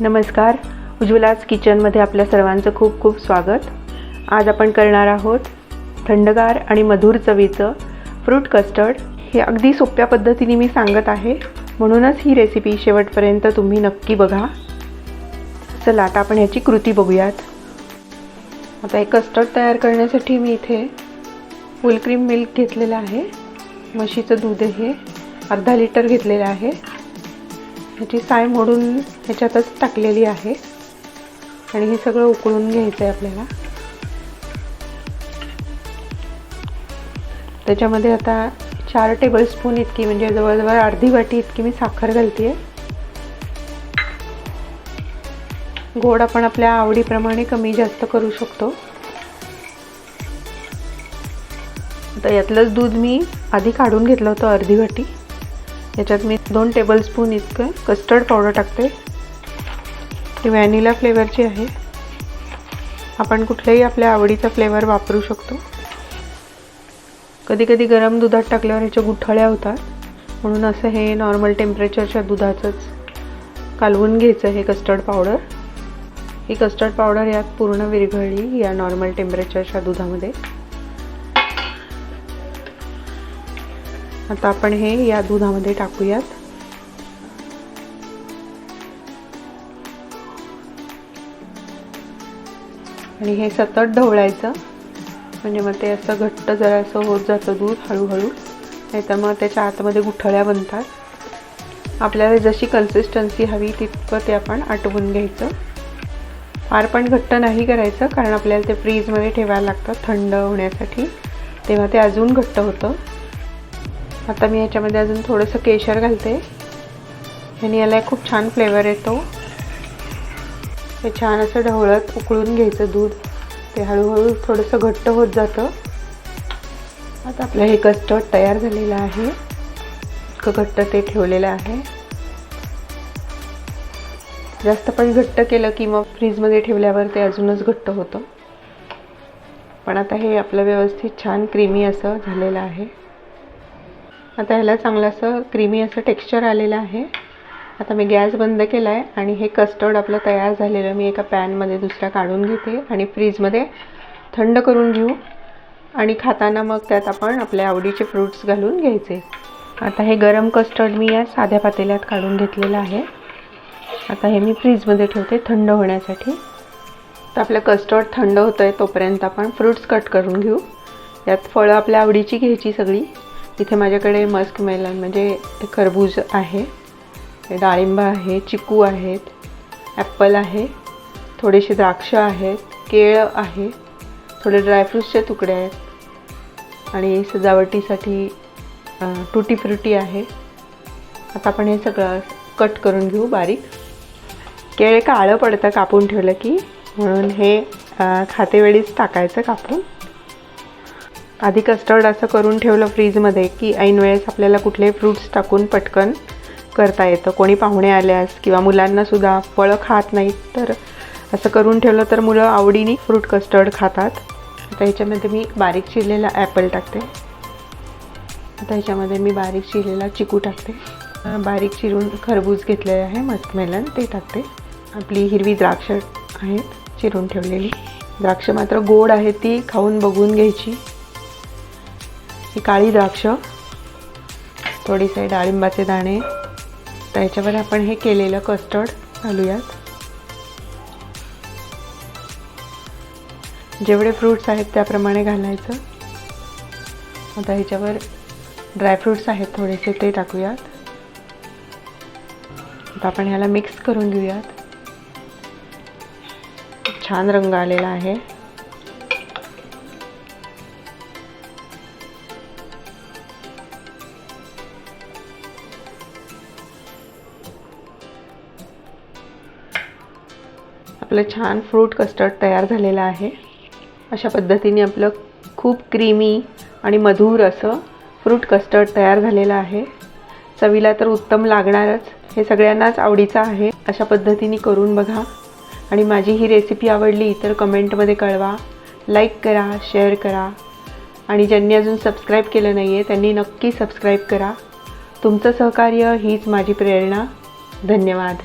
नमस्कार. उज्ज्वलाज किचनमध्ये आपल्या सर्वांचं खूप खूप स्वागत. आज आपण करणार आहोत थंडगार आणि मधुर चवीचं फ्रूट कस्टर्ड. हे अगदी सोप्या पद्धतीने मी सांगत आहे. म्हणूनच ही रेसिपी शेवटपर्यंत तुम्ही नक्की बघा. चला आता आपण ह्याची कृती बघूयात. आता हे कस्टर्ड तयार करण्यासाठी मी इथे फुल क्रीम मिल्क घेतलेलं आहे. म्हशीचं दूध हे अर्धा लिटर घेतलेलं आहे. ह्याची साय मोडून ह्याच्यातच टाकलेली आहे. आणि हे सगळं उकळून घ्यायचं आहे आपल्याला. त्याच्यामध्ये आता चार टेबलस्पून इतकी म्हणजे जवळजवळ अर्धी वाटी इतकी मी साखर घालते आहे गोड आपण आपल्या आवडीप्रमाणे कमी जास्त करू शकतो. आता यातलंच दूध मी आधी काढून घेतलं होतं अर्धी वाटी. याच्यात मी दोन टेबलस्पून इतकं कस्टर्ड पावडर टाकते. ती व्हॅनिला फ्लेवरची आहे. आपण कुठल्याही आपल्या आवडीचा फ्लेवर वापरू शकतो. कधी कधी गरम दुधात टाकल्यावर ह्याच्या गुठळ्या होतात. म्हणून असं हे नॉर्मल टेम्परेचरच्या दुधाचंच कालवून घ्यायचं हे कस्टर्ड पावडर ही कस्टर्ड पावडर यात पूर्ण विरघळली या नॉर्मल टेम्परेचरच्या दुधामध्ये. आता आपण हे या दुधामध्ये टाकूयात. आणि हे सतत ढवळायचं. म्हणजे मग ते असं घट्ट जरा असं होत जातं दूध हळूहळू. नाही तर मग त्याच्या आतमध्ये गुठळ्या बनतात. आपल्याला जशी कन्सिस्टन्सी हवी तितकं ते आपण आटवून घ्यायचं. फार पण घट्ट नाही करायचं कारण आपल्याला ते फ्रीजमध्ये ठेवायला लागतं थंड होण्यासाठी. तेव्हा ते अजून घट्ट होतं. आता मी याच्यामध्ये अजून थोडंसं केशर घालते. आणि याला खूप छान फ्लेवर येतो. हे छान असं ढवळत उकळून घ्यायचं दूध. ते हळूहळू थोडंसं घट्ट होत जातं. आता आपलं हे कस्टर्ड तयार झालेलं आहे. इतकं घट्ट ते ठेवलेलं आहे. जास्त पण घट्ट केलं की मग फ्रीजमध्ये ठेवल्यावर ते अजूनच घट्ट होतं. पण आता हे आपलं व्यवस्थित छान क्रीमी असं झालेलं आहे. आता ह्याला चांगलं असं क्रीमी असं टेक्स्चर आलेलं आहे. आता मी गॅस बंद केला आहे आणि हे कस्टर्ड आपलं तयार झालेलं मी एका पॅनमध्ये दुसऱ्या काढून घेते आणि फ्रीजमध्ये थंड करून घेऊ. आणि खाताना मग त्यात आपण आपल्या आवडीचे फ्रूट्स घालून घ्यायचे. आता हे गरम कस्टर्ड मी या साध्या पातेल्यात काढून घेतलेलं आहे. आता हे मी फ्रीजमध्ये ठेवते थंड होण्यासाठी. तर आपलं कस्टर्ड थंड होतं आहे तोपर्यंत आपण फ्रूट्स कट करून घेऊ. यात फळं आपल्या आवडीची घ्यायची सगळी. इथे माझ्याकडे मस्क मेलन म्हणजे खरबूज आहे डाळिंब आहे चिकू आहेत ॲप्पल आहे थोडेसे द्राक्ष आहेत केळं आहे थोडे ड्रायफ्रूट्सचे तुकडे आहेत आणि सजावटीसाठी टुटी फ्रुटी आहे. आता आपण हे सगळं कट करून घेऊ बारीक. केळ काळं पडतं कापून ठेवलं की म्हणून हे खातेवेळीच टाकायचं कापून. आधी कस्टर्ड असं करून ठेवलं फ्रीजमध्ये की ऐन वेळेस आपल्याला कुठले फ्रूट्स टाकून पटकन करता येतं. कोणी पाहुणे आल्यास किंवा मुलांनासुद्धा फळं खात नाहीत तर असं करून ठेवलं तर मुलं आवडीने फ्रूट कस्टर्ड खातात. आता ह्याच्यामध्ये मी बारीक चिरलेला ॲपल टाकते. आता ह्याच्यामध्ये मी बारीक चिरलेला चिकू टाकते. बारीक चिरून खरबूज घेतलेले आहे मस्कमेलन ते टाकते. आपली हिरवी द्राक्ष आहेत चिरून ठेवलेली. द्राक्ष मात्र गोड आहे ती खाऊन बघून घ्यायची. ही काळी द्राक्ष थोडीसे डाळिंबाचे दाणे. त्याच्यावर आपण हे केलेलं कस्टर्ड घालूयात. जेवढे फ्रूट्स आहेत त्याप्रमाणे घालायचं. आता ह्याच्यावर ड्रायफ्रूट्स आहेत थोडेसे ते टाकूयात. आता आपण ह्याला मिक्स करून घेऊयात. छान रंग आलेला आहे. आपलं छान फ्रूट कस्टर्ड तयार झालेलं आहे. अशा पद्धतीने आपलं खूप क्रीमी आणि मधुर असं फ्रूट कस्टर्ड तयार झालेलं आहे. चवीला तर उत्तम लागणारच. हे सगळ्यांनाच आवडीचं आहे. अशा पद्धतीने करून बघा. आणि माझी ही रेसिपी आवडली तर कमेंटमध्ये कळवा. लाईक करा शेअर करा. आणि ज्यांनी अजून सबस्क्राईब केलं नाही आहे त्यांनी नक्की सबस्क्राईब करा. तुमचं सहकार्य हीच माझी प्रेरणा. धन्यवाद.